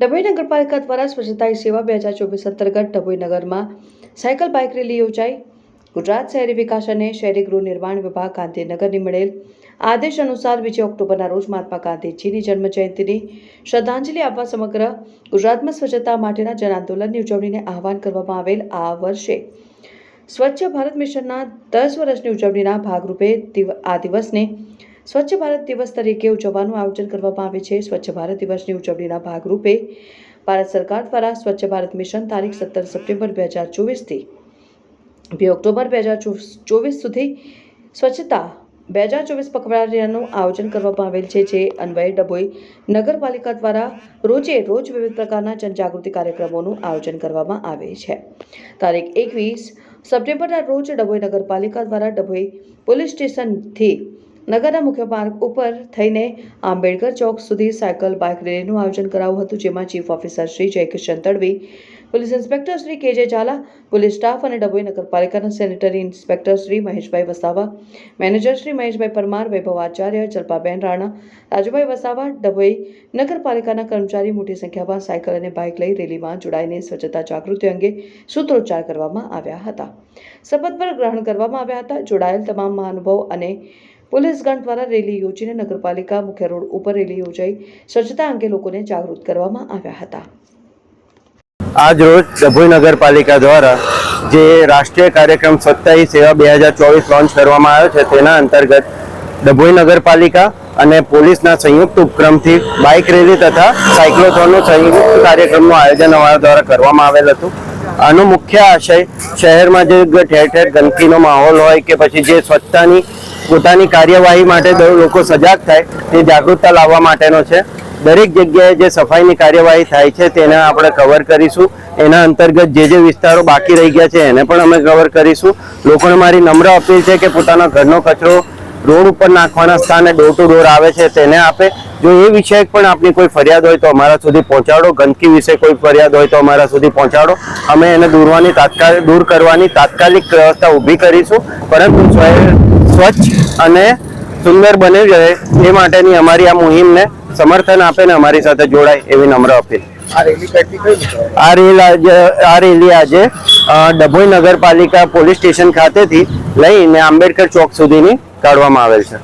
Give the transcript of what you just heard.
ડભોઈ નગરપાલિકા દ્વારા સ્વચ્છતા સેવા બે હજાર ચોવીસ અંતર્ગત ડભોઈ નગરમાં સાયકલ બાઇક રેલી યોજાઈ. ગુજરાત શહેરી વિકાસ અને શહેરી ગૃહ નિર્માણ વિભાગ ગાંધીનગરની મળેલ આદેશ અનુસાર બીજી ઓક્ટોબરના રોજ મહાત્મા ગાંધીજીની જન્મજયંતિની શ્રદ્ધાંજલિ આપવા સમગ્ર ગુજરાતમાં સ્વચ્છતા માટેના જન આંદોલનની ઉજવણીને આહવાન કરવામાં આવેલ આ વર્ષે સ્વચ્છ ભારત મિશનના દસ વર્ષની ઉજવણીના ભાગરૂપે આ દિવસને સ્વચ્છ ભારત દિવસ તરીકે ઉજવવાનું આયોજન કરવામાં આવે છે. સ્વચ્છ ભારત દિવસની ઉજવણીના ભાગરૂપે ભારત સરકાર દ્વારા સ્વચ્છ ભારત મિશન તારીખ સત્તર સપ્ટેમ્બર બે હજાર ચોવીસથી બે ઓક્ટોબર બે હજાર ચોવીસ સુધી સ્વચ્છતા બે હજાર ચોવીસ પખવાડિયાનું આયોજન કરવામાં આવેલ છે, જે અન્વયે ડભોઈ નગરપાલિકા દ્વારા રોજે રોજ વિવિધ પ્રકારના જનજાગૃતિ કાર્યક્રમોનું આયોજન કરવામાં આવે છે. તારીખ એકવીસ સપ્ટેમ્બરના રોજ ડભોઈ નગરપાલિકા દ્વારા ડભોઈ પોલીસ સ્ટેશનથી નગરના મુખ્ય માર્ગ ઉપર થઈને આંબેડકર ચોક સુધી સાયકલ, બાઇક રેલીનું આયોજન કરાયું હતું, જેમાં chief officer Shri Jaikishan Tadvi, police inspector Shri K J Jhala, police staff અને ડભોઈ નગરપાલિકાના sanitary inspector Shri Maheshbhai Vasava, manager Shri Maheshbhai Parmar, Vaibhav Acharya, Jalpaben Rana, Rajubhai Vasava, Dabhoi નગરપાલિકાના કર્મચારી મોટી સંખ્યામાં સાયકલ અને બાઇક લઈ રેલીમાં જોડાઈને સ્વચ્છતા જાગૃતિ અંગે સૂત્રોચ્ચાર કરવામાં આવ્યા હતા. શપથ પર ગ્રહણ કરવામાં આવ્યા હતા. જોડાયેલ તમામ મહાનુભાવ અને પોલીસ ગણ દ્વારા રેલી યોજીને નગરપાલિકા મુખ્ય રોડ ઉપર રેલી યોજાઈ. સ્વચ્છતા અંગે લોકોને જાગૃત કરવામાં આવ્યા હતા. આજ રોજ ડભોઈ નગરપાલિકા દ્વારા જે રાષ્ટ્રીય કાર્યક્રમ સ્વચ્છતા સેવા બે હજાર ચોવીસ લોન્ચ કરવામાં આવ્યો છે, તેના અંતર્ગત ડભોઈ નગરપાલિકા અને પોલીસના સંયુક્ત ઉપક્રમથી બાઇક રેલી તથા સાયક્લોથોનનું સંયુક્ત કાર્યક્રમનું આયોજન અમારા દ્વારા કરવામાં આવેલ હતું. આનો મુખ્ય આશય શહેરમાં જે ઠેર ઠેર ગંદકીનો માહોલ હોય કે પછી જે સ્વચ્છતાની, પોતાની કાર્યવાહી માટે લોકો સજાગ થાય, તે જાગૃતતા લાવવા માટેનો છે. દરેક જગ્યાએ જે સફાઈની કાર્યવાહી થાય છે તેને આપણે કવર કરીશું. એના અંતર્ગત જે જે વિસ્તારો બાકી રહી ગયા છે એને પણ અમે કવર કરીશું. લોકોને મારી નમ્ર અપીલ છે કે પોતાના ઘરનો કચરો રોડ ઉપર નાખવાના સ્થાને ડોર ટુ ડોર આવે છે તેને આપે. જો એ વિષયક પણ આપની કોઈ ફરિયાદ હોય તો અમારા સુધી પહોંચાડો. ગંદકી વિશે કોઈ ફરિયાદ હોય તો અમારા સુધી પહોંચાડો. અમે એને દૂરવાની તાત્કાલિક દૂર કરવાની તાત્કાલિક વ્યવસ્થા ઊભી કરીશું. પરંતુ સ્વચ્છ અને સુંદર બની રહે એ માટેની અમારી આ મુહિમને સમર્થન આપે ને અમારી સાથે જોડાય એવી નમ્ર અપીલ. આ રેલી કઈ આ રેલ આજે આ રેલી આજે ડભોઈ નગરપાલિકા પોલીસ સ્ટેશન ખાતેથી લઈને આંબેડકર ચોક સુધીની કાઢવામાં આવેલ છે.